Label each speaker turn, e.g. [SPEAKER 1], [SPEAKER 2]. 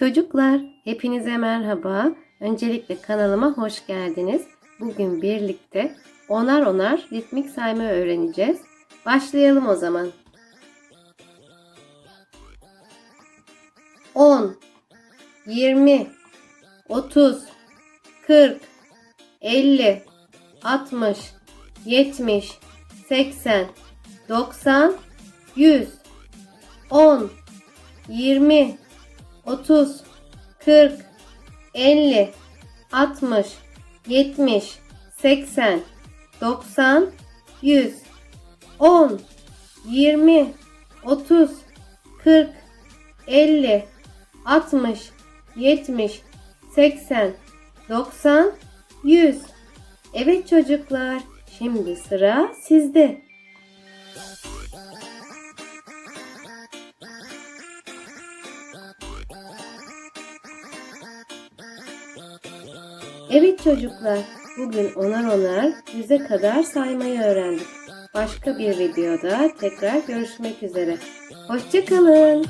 [SPEAKER 1] Çocuklar, hepinize merhaba. Öncelikle kanalıma hoş geldiniz. Bugün birlikte onar onar ritmik sayma öğreneceğiz. Başlayalım o zaman. 10 20 30 40 50 60 70 80 90 100 10 20 30 40 50 60 70 80 90 100 10 20 30 40 50 60 70 80 90 100 Evet çocuklar, şimdi sıra sizde. Evet çocuklar, bugün onar onar yüze kadar saymayı öğrendik. Başka bir videoda tekrar görüşmek üzere. Hoşçakalın.